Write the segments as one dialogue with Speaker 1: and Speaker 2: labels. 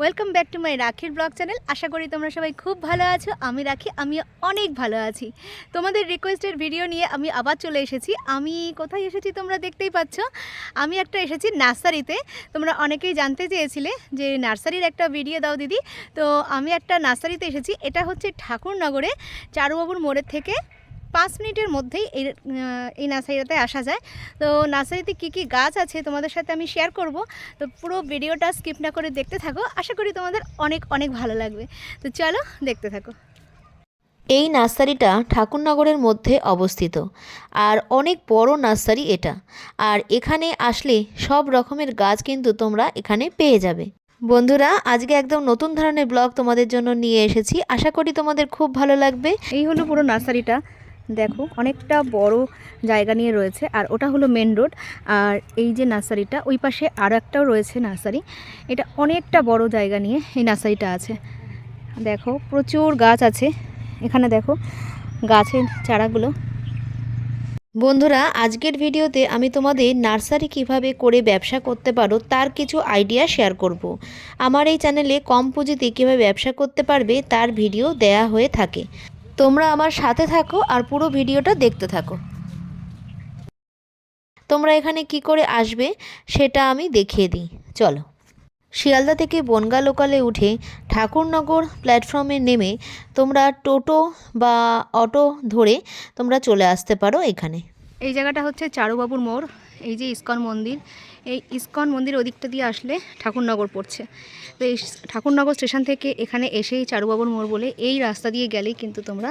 Speaker 1: Welcome back to my রাখির blog channel আশা করি তোমরা সবাই খুব ভালো আছো। আমি রাখি আমি অনেক ভালো আছি। তোমাদের রিকোয়েস্টের ভিডিও নিয়ে আমি আবার চলে এসেছি। আমি কোথায় এসেছি তোমরা দেখতেই পাচ্ছ। আমি একটা এসেছি নার্সারিতে। তোমরা অনেকেই জানতে চেয়েছিলে যে নার্সারির একটা ভিডিও দাও দিদি। তো আমি একটা নার্সারিতে এসেছি। এটা হচ্ছে ঠাকুরনগরে চারুবাবুর মোড়ের থেকে পাঁচ মিনিটের মধ্যেই এই এই নার্সারিতে আসা যায়। তো নার্সারিতে কী কী গাছ আছে তোমাদের সাথে আমি শেয়ার করব। তো পুরো ভিডিওটা স্কিপ না করে দেখতে থাকো। আশা করি তোমাদের অনেক অনেক ভালো লাগবে। তো চলো দেখতে থাকো।
Speaker 2: এই নার্সারিটা ঠাকুরনগরের মধ্যে অবস্থিত। আর অনেক বড় নার্সারি এটা। আর এখানে আসলে সব রকমের গাছ কিন্তু তোমরা এখানে পেয়ে যাবে। বন্ধুরা আজকে একদম নতুন ধরনের ব্লগ তোমাদের জন্য নিয়ে এসেছি। আশা করি তোমাদের খুব ভালো লাগবে।
Speaker 1: এই হলো পুরো নার্সারিটা। দেখো, অনেকটা বড় জায়গা নিয়ে রয়েছে। আর ওটা হলো মেন রোড আর এই যে নার্সারিটা, ওই পাশে আরও একটাও রয়েছে নার্সারি। এটা অনেকটা বড় জায়গা নিয়ে এই নার্সারিটা আছে। দেখো, প্রচুর গাছ আছে। এখানে দেখো, গাছের চারাগুলো।
Speaker 2: বন্ধুরা, আজকের ভিডিওতে আমি তোমাদের নার্সারি কীভাবে করে ব্যবসা করতে পারো তার কিছু আইডিয়া শেয়ার করব। আমার এই চ্যানেলে কম পুঁজিতে কীভাবে ব্যবসা করতে পারবে তার ভিডিও দেয়া হয়ে থাকে। তোমরা আমার সাথে থাকো আর পুরো ভিডিওটা দেখতে থাকো। তোমরা এখানে কি করে আসবে সেটা আমি দেখিয়ে দিই। চলো। শিয়ালদা থেকে বনগা লোকালে উঠে ঠাকুরনগর প্ল্যাটফর্মে নেমে তোমরা টোটো বা অটো ধরে তোমরা চলে আসতে পারো এখানে।
Speaker 1: এই জায়গাটা হচ্ছে চারুবাবুর মোড়। এই যে ইস্কন মন্দির এই ইস্কন মন্দির ওদিকটা দিয়ে আসলে ঠাকুরনগর পড়ছে। তো এই ঠাকুরনগর স্টেশন থেকে এখানে এসেই চারুবাবুর মোড় বলে এই রাস্তা দিয়ে গেলেই কিন্তু তোমরা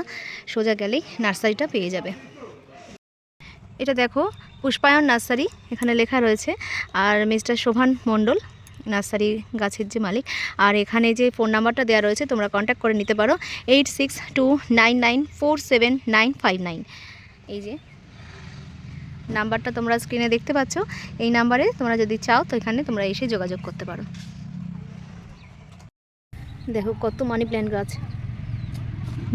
Speaker 1: সোজা গেলেই নার্সারিটা পেয়ে যাবে। এটা দেখো, পুষ্পায়ন নার্সারি এখানে লেখা রয়েছে। আর মিস্টার শোভান মণ্ডল, নার্সারি গাছের যে মালিক। আর এখানে যে ফোন নাম্বারটা দেওয়া রয়েছে, তোমরা কন্ট্যাক্ট করে নিতে পারো। Eight six two nine nine four seven nine five nine. এই যে নাম্বারটা তোমরা স্ক্রিনে দেখতে পাচ্ছ। এই নাম্বারে তোমরা যদি চাও তো এখানে তোমরা এসে যোগাযোগ করতে পারো। দেখো কত মানি প্ল্যান্ট গাছ।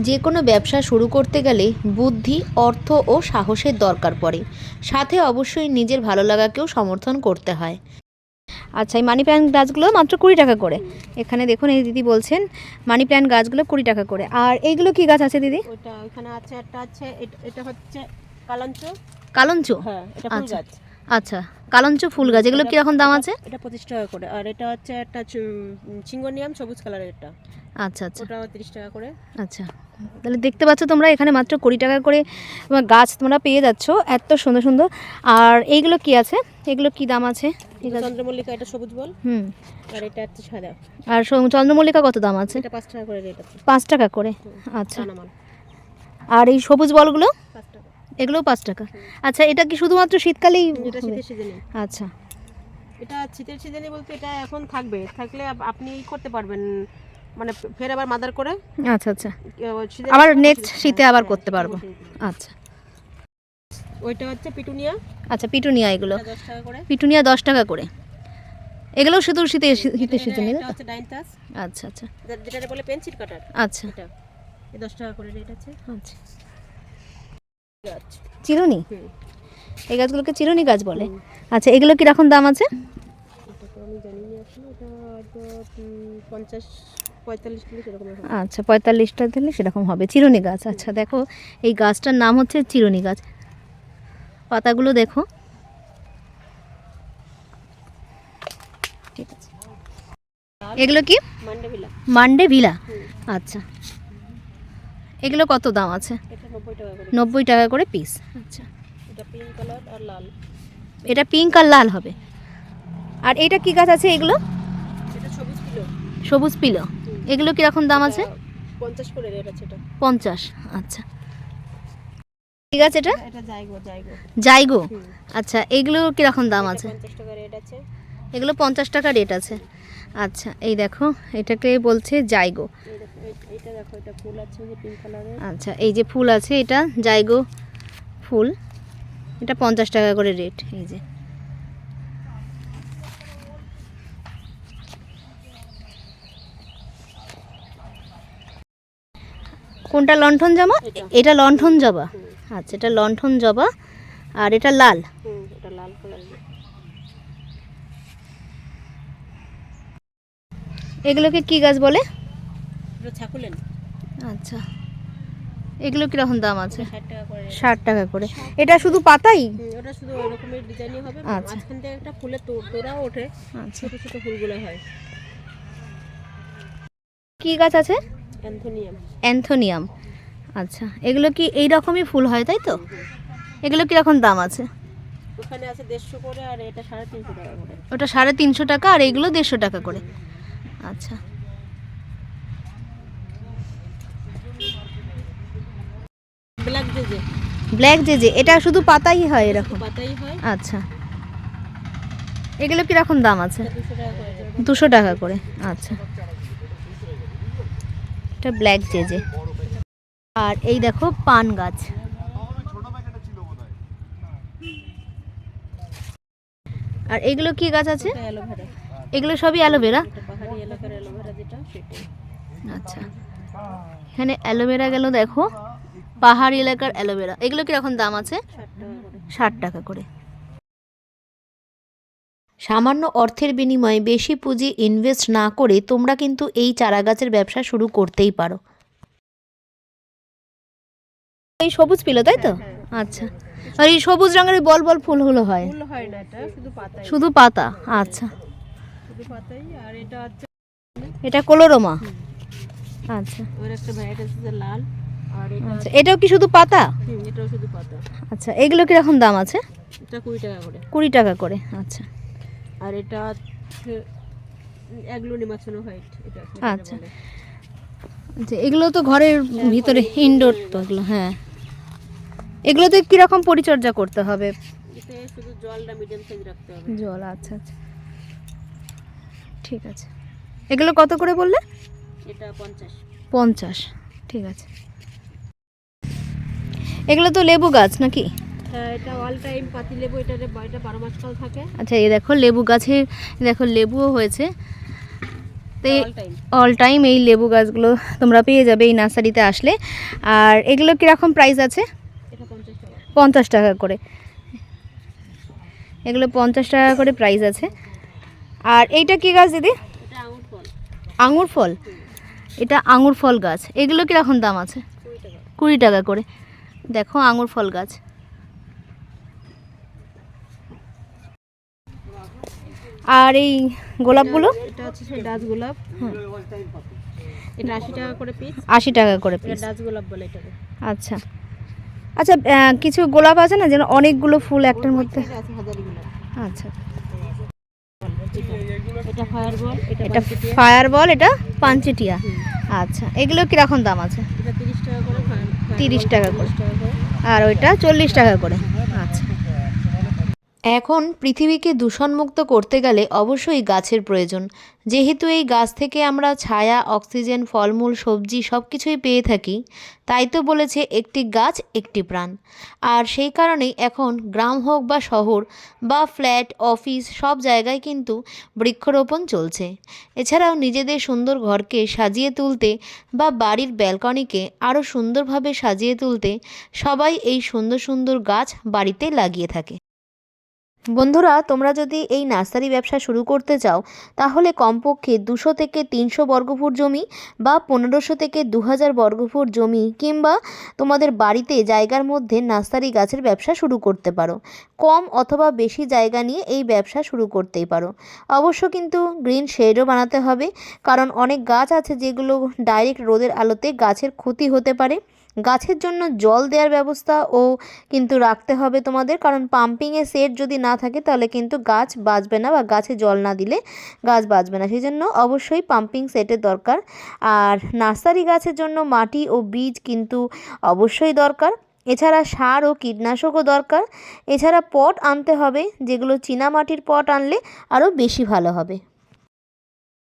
Speaker 2: যে কোনো ব্যবসা শুরু করতে গেলে বুদ্ধি, অর্থ ও সাহসের দরকার পড়ে। সাথে অবশ্যই নিজের ভালো লাগাকেও সমর্থন করতে হয়।
Speaker 1: আচ্ছা এই মানি প্ল্যান্ট গাছগুলো মাত্র কুড়ি টাকা করে। এখানে দেখুন, এই দিদি বলছেন মানি প্ল্যান্ট গাছগুলো কুড়ি টাকা করে। আর এইগুলো কি গাছ আছে দিদি?
Speaker 3: ওইটা ওইখানে আছে, একটা আছে এটা হচ্ছে কালাঞ্চ?
Speaker 1: কালঞ্চ?
Speaker 3: হ্যাঁ এটা ফুল
Speaker 1: আচ্ছা।
Speaker 3: গাছ।
Speaker 1: আচ্ছা কালঞ্চ ফুল গাছ এগুলো কীরকম দাম আছে?
Speaker 3: এটা পঁচিশ টাকা করে আর এটা হচ্ছে একটা চিঙ্গনিয়াম সবুজ কালারের এটা
Speaker 1: আচ্ছা আচ্ছা।
Speaker 3: ওটা তিরিশ টাকা করে।
Speaker 1: আচ্ছা। তাহলে দেখতে পাচ্ছ তোমরা এখানে মাত্র কুড়ি টাকা করে গাছ তোমরা পেয়ে যাচ্ছ এত সুন্দর সুন্দর। আর এইগুলো কি আছে? এগুলো কি দাম আছে?
Speaker 3: চন্দ্রমল্লিকা এটা সবুজ বল।
Speaker 1: হুম।
Speaker 3: আর এটা হচ্ছে সাদা।
Speaker 1: আর চন্দ্রমল্লিকা কত দাম আছে?
Speaker 3: এটা পাঁচ টাকা করে রেট আছে।
Speaker 1: পাঁচ টাকা করে? আচ্ছা। আর এই সবুজ বলগুলো?
Speaker 3: পাঁচ টাকা।
Speaker 1: এগুলোও পাঁচ টাকা। আচ্ছা এটা কি শুধুমাত্র শীতকালেই
Speaker 3: এটা শীতের সিজনে
Speaker 1: আচ্ছা।
Speaker 3: এটা শীতের সিজনে বলতে এটা এখন থাকবে। থাকলে আপনি করতে পারবেন মানে ফের আবার মাদার করে।
Speaker 1: আচ্ছা আচ্ছা। আবার নেক্সট শীতে
Speaker 3: হ্যাঁ,
Speaker 1: আবার
Speaker 3: হ্যাঁ,
Speaker 1: করতে পারব। আচ্ছা।
Speaker 3: ওইটা হচ্ছে পিটুনিয়া।
Speaker 1: আচ্ছা পিটুনিয়া এগুলো।
Speaker 3: দশ টাকা করে।
Speaker 1: পিটুনিয়া দশ টাকা করে। এগুলো শুধু শীতে শীতের
Speaker 3: এটা-
Speaker 1: সিজনে আচ্ছা আচ্ছা।
Speaker 3: যেটা বলে পেন্সিল কাটার
Speaker 1: আচ্ছা।
Speaker 3: এটা। দশ টাকা করে রেট আছে।
Speaker 1: আচ্ছা। চিরুনি? এই গাছগুলোকে চিরুনি গাছ বলে। আচ্ছা এগুলো কীরকম দাম আছে? আচ্ছা পঁয়তাল্লিশটা দিলে সেরকম হবে। চিরুনি গাছ। আচ্ছা দেখো এই গাছটার নাম হচ্ছে চিরুনি গাছ। পাতাগুলো দেখো। ঠিক আছে। এগুলো কি?
Speaker 3: মান্ডে ভিলা
Speaker 1: আচ্ছা। এগুলো কত দাম আছে?
Speaker 3: নব্বই টাকা করে
Speaker 1: পিস আচ্ছা।
Speaker 3: এটা পিঙ্ক কালার আর লাল।
Speaker 1: এটা পিঙ্ক আর লাল হবে। আর এটা কি গাছ আছে এগুলো?
Speaker 3: সবুজ
Speaker 1: পিলো। এগুলো কীরকম দাম আছে?
Speaker 3: পঞ্চাশ করে রেট আছে এটা।
Speaker 1: পঞ্চাশ। আচ্ছা। ঠিক আছে এটা? জাইগো আচ্ছা এগুলো কীরকম দাম আছে?
Speaker 3: রেট আছে।
Speaker 1: এগুলো পঞ্চাশ টাকা রেট আছে। আচ্ছা এই দেখো এটাকে বলছে জাইগো।
Speaker 3: এই দেখো এটা ফুল আছে যে পিঙ্ক কালারের
Speaker 1: আচ্ছা এই যে ফুল আছে এটা জাইগো ফুল। এটা পঞ্চাশ টাকা করে রেট এই যে। কোনটা লণ্ঠন জবা
Speaker 3: এটা।
Speaker 1: এটা লণ্ঠন জবা। আচ্ছা এটা লণ্ঠন জবা আর এটা লাল।
Speaker 3: এটা লাল
Speaker 1: এগুলোকে কি গাছ বলে?
Speaker 3: ছাকুলেন?
Speaker 1: আচ্ছা। এগুলো কীরকম দাম আছে?
Speaker 3: ষাট টাকা করে।
Speaker 1: ষাট টাকা করে। এটা শুধু পাতাই?
Speaker 3: ওটা শুধু ওই রকমের ডিজাইনই হবে।
Speaker 1: আচ্ছা।
Speaker 3: মাঝখান থেকে একটা ফুলের তো- তোড়াও ওঠে।
Speaker 1: আচ্ছা।
Speaker 3: ছোট ছোট ফুলগুলো হয়।
Speaker 1: কি গাছ আছে?
Speaker 3: অ্যান্থোনিয়াম।
Speaker 1: অ্যান্থোনিয়াম। আচ্ছা। এগুলো কি এই রকমই ফুল হয় তাই তো? এগুলো কীরকম দাম আছে?
Speaker 3: ওখানে আছে দেড়শো করে আর এটা সাড়ে তিনশো টাকা করে।
Speaker 1: ওটা সাড়ে তিনশো টাকা আর এইগুলো দেড়শো টাকা করে। আচ্ছা।
Speaker 3: ব্ল্যাক যে
Speaker 1: ব্ল্যাক যে এটা শুধু পাতাই হয় এরকম?
Speaker 3: পাতাই হয়।
Speaker 1: আচ্ছা। এগুলো কীরকম দাম আছে?
Speaker 3: দুশো টাকা করে
Speaker 1: দুশো টাকা করে আচ্ছা। এটা ব্ল্যাক জেজে। আর এই দেখো পান গাছ। আর এগুলো কি গাছ আছে? এগুলো সবই অ্যালোভেরা? আচ্ছা। এখানে অ্যালোভেরা গেল দেখো। পাহাড়ি এলাকার অ্যালোভেরা। এগুলো কীরকম দাম আছে?
Speaker 3: ষাট টাকা করে।
Speaker 2: সামান্য অর্থের বিনিময়ে বেশি পুঁজি ইনভেস্ট না করে তোমরা কিন্তু এই চারাগাছের ব্যবসা শুরু করতেই পারো।
Speaker 1: এই সবুজ পিলো তাই তো? আচ্ছা। আর এই সবুজ রঙের বল বল ফুলগুলো হয়?
Speaker 3: হয় শুধু
Speaker 1: পাতা? আচ্ছা।
Speaker 3: এটা
Speaker 1: কোলোরোমা? আচ্ছা।
Speaker 3: লাল।
Speaker 1: আচ্ছা এটাও কি শুধু পাতা?
Speaker 3: এটাও শুধু পাতা।
Speaker 1: আচ্ছা এগুলো কীরকম দাম আছে?
Speaker 3: এটা কুড়ি টাকা করে।
Speaker 1: কুড়ি টাকা করে আচ্ছা।
Speaker 3: আর এটা মাছানো হোয়াইট এটা
Speaker 1: আচ্ছা। আচ্ছা এগুলো তো ঘরের ভিতরে ইনডোর তো এগুলো হ্যাঁ। এগুলোতে কীরকম পরিচর্যা করতে হবে?
Speaker 3: শুধু জলটা মিডিয়াম সাইজ রাখতে হবে।
Speaker 1: জল আচ্ছা আচ্ছা। ঠিক আছে। এগুলো কত করে বললে?
Speaker 3: এটা পঞ্চাশ।
Speaker 1: পঞ্চাশ ঠিক আছে। এগুলো তো লেবু গাছ নাকি?
Speaker 3: হ্যাঁ এটা অল টাইম পাতি লেবু এটা বারো মাস থাকে।
Speaker 1: আচ্ছা এই দেখো লেবু গাছে দেখো লেবুও হয়েছে। তো
Speaker 3: অল টাইম
Speaker 1: এই লেবু গাছগুলো তোমরা পেয়ে যাবে এই নার্সারিতে আসলে। আর এগুলো কীরকম প্রাইস আছে?
Speaker 3: পঞ্চাশ টাকা।
Speaker 1: করে। এগুলো পঞ্চাশ টাকা করে প্রাইস আছে। আর এইটা কি গাছ দিদি?
Speaker 3: আঙুর ফল।
Speaker 1: এটা আঙুর ফল গাছ। এগুলো কীরকম দাম আছে?
Speaker 3: কুড়ি টাকা
Speaker 1: করে। দেখো আঙুর ফল গাছ। আর এই গোলাপগুলো?
Speaker 3: এটা হচ্ছে ডাচ গোলাপ। এটা আশি টাকা করে পিস
Speaker 1: আশি টাকা করে পিস
Speaker 3: ডাচ গোলাপ বলে এটাকে।
Speaker 1: আচ্ছা। আচ্ছা কিছু গোলাপ আছে না যেন অনেকগুলো ফুল একটার মধ্যে? আচ্ছা
Speaker 3: এটা ফায়ার বল এটা
Speaker 1: এটা
Speaker 3: বালতিটিয়া।
Speaker 1: ফায়ার বল এটা পাঞ্চেটিয়া। আচ্ছা এগুলো কীরকম দাম আছে?
Speaker 3: তিরিশ টাকা করে
Speaker 1: আর ওইটা চল্লিশ টাকা করে।
Speaker 2: এখন পৃথিবীকে দূষণমুক্ত করতে গেলে অবশ্যই গাছের প্রয়োজন। যেহেতু এই গাছ থেকে আমরা ছায়া, অক্সিজেন, ফলমূল, সবজি সব কিছুই পেয়ে থাকি, তাই তো বলেছে একটি গাছ একটি প্রাণ। আর সেই কারণেই এখন গ্রাম হোক বা শহর বা ফ্ল্যাট, অফিস সব জায়গায় কিন্তু বৃক্ষরোপণ চলছে। এছাড়াও নিজেদের সুন্দর ঘরকে সাজিয়ে তুলতে বা বাড়ির ব্যালকনিকে আরও সুন্দরভাবে সাজিয়ে তুলতে সবাই এই সুন্দর সুন্দর গাছ বাড়িতে লাগিয়ে থাকে। বন্ধুরা, তোমরা যদি এই নার্সারি ব্যবসা শুরু করতে চাও, তাহলে কমপক্ষে দুশো থেকে তিনশো বর্গফুট জমি বা পনেরোশো থেকে দু হাজার বর্গফুট জমি কিংবা তোমাদের বাড়িতে জায়গার মধ্যে নার্সারি গাছের ব্যবসা শুরু করতে পারো। কম অথবা বেশি জায়গা নিয়ে এই ব্যবসা শুরু করতেই পারো। অবশ্য কিন্তু গ্রিন শেডও বানাতে হবে, কারণ অনেক গাছ আছে যেগুলো ডাইরেক্ট রোদের আলোতে গাছের ক্ষতি হতে পারে। গাছের জন্য জল দেওয়ার ব্যবস্থাও কিন্তু রাখতে হবে তোমাদের। কারণ পাম্পিংয়ের সেট যদি না থাকে তাহলে কিন্তু গাছ বাঁচবে না বা গাছে জল না দিলে গাছ বাঁচবে না। সেই জন্য অবশ্যই পাম্পিং সেটের দরকার। আর নার্সারি গাছের জন্য মাটি ও বীজ কিন্তু অবশ্যই দরকার। এছাড়া সার ও কীটনাশকও দরকার। এছাড়া পট আনতে হবে যেগুলো চীনা মাটির পট আনলে আরও বেশি ভালো হবে।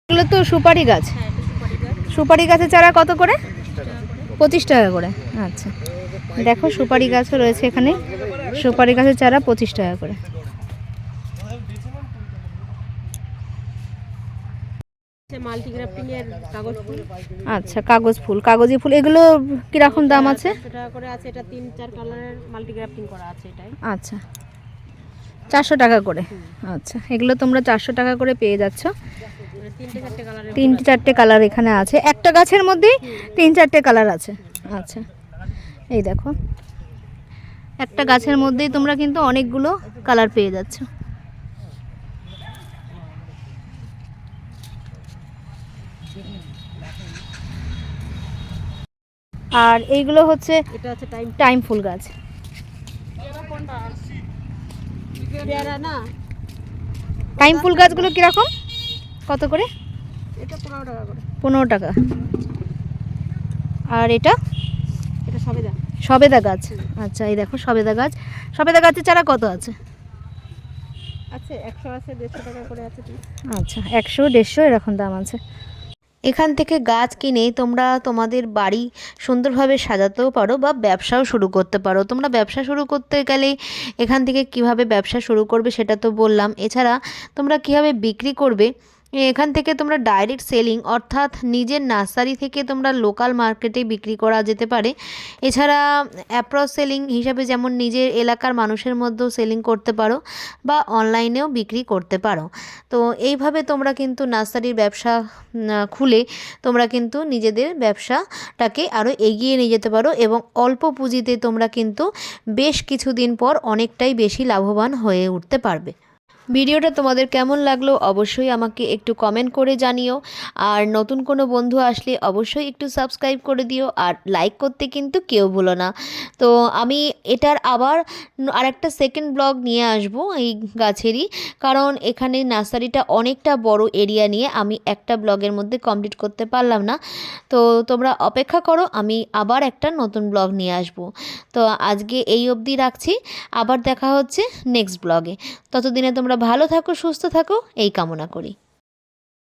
Speaker 1: এগুলো তো সুপারি গাছ।
Speaker 3: হ্যাঁ সুপারি গাছ।
Speaker 1: সুপারি গাছের চারা কত করে?
Speaker 3: পঁচিশ টাকা করে।
Speaker 1: আচ্ছা। দেখো, সুপারি গাছও রয়েছে এখানে। সুপারি গাছের চারা পঁচিশ টাকা করে। আচ্ছা কাগজ ফুল, কাগজি ফুল। এগুলো কীরকম দাম আছে? আচ্ছা। চারশো টাকা করে। আচ্ছা এগুলো তোমরা চারশো টাকা করে পেয়ে যাচ্ছ।
Speaker 3: তিনটে চারটে
Speaker 1: কালার এখানে আছে। একটা গাছের মধ্যেই তিন চারটে কালার আছে। আচ্ছা। এই দেখো। একটা গাছের মধ্যেই তোমরা কিন্তু অনেকগুলো কালার পেয়ে যাচ্ছ। আর এইগুলো হচ্ছে
Speaker 3: টাইম
Speaker 1: ফুল গাছ। টাইম ফুল গাছগুলো কীরকম? কত করে?
Speaker 3: এটা পনেরো টাকা করে।
Speaker 1: পনেরো টাকা। আর এটা?
Speaker 3: এটা সবেদা।
Speaker 1: সবেদা গাছ। আচ্ছা এই দেখো সবেদা গাছ। সবেদা গাছের চারা কত আছে?
Speaker 3: আছে একশো আছে দেড়শো টাকা করে আছে
Speaker 1: আচ্ছা একশো দেড়শো এরকম দাম আছে।
Speaker 2: এখান থেকে গাছ কিনে তোমরা তোমাদের বাড়ি সুন্দরভাবে সাজাতেও পারো বা ব্যবসাও শুরু করতে পারো। তোমরা ব্যবসা শুরু করতে গেলে এখান থেকে কীভাবে ব্যবসা শুরু করবে সেটা তো বললাম। এছাড়া তোমরা কীভাবে বিক্রি করবে এখান থেকে তোমরা ডাইরেক্ট সেলিং অর্থাৎ নিজের নার্সারি থেকে তোমরা লোকাল মার্কেটে বিক্রি করা যেতে পারে। এছাড়া অ্যাপ্রস সেলিং হিসাবে যেমন নিজের এলাকার মানুষের মধ্যেও সেলিং করতে পারো বা অনলাইনেও বিক্রি করতে পারো। তো এইভাবে তোমরা কিন্তু নার্সারির ব্যবসা খুলে তোমরা কিন্তু নিজেদের ব্যবসাটাকে আরও এগিয়ে নিয়ে যেতে পারো এবং অল্প পুঁজিতে তোমরা কিন্তু বেশ কিছুদিন পর অনেকটাই বেশি লাভবান হয়ে উঠতে পারবে। ভিডিওটা তোমাদের কেমন লাগল অবশ্যই আমাকে একটু কমেন্ট করে জানিও। আর নতুন কোনো বন্ধু আসলে অবশ্যই একটু সাবস্ক্রাইব করে দিও। আর লাইক করতে কিন্তু কেউ ভুলো না। তো আমি এটার আবার আরেকটা সেকেন্ড ব্লগ নিয়ে আসব এই গাছেরই। কারণ এখানে নার্সারিটা অনেকটা বড় এরিয়া নিয়ে আমি একটা ব্লগের মধ্যে কমপ্লিট করতে পারলাম না। তো তোমরা অপেক্ষা করো, আমি আবার একটা নতুন ব্লগ নিয়ে আসব। তো আজকে এই অবধি রাখছি। আবার দেখা হচ্ছে নেক্সট ব্লগে ততদিনে তোমরা ভালো থাকো সুস্থ থাকো এই কামনা করি।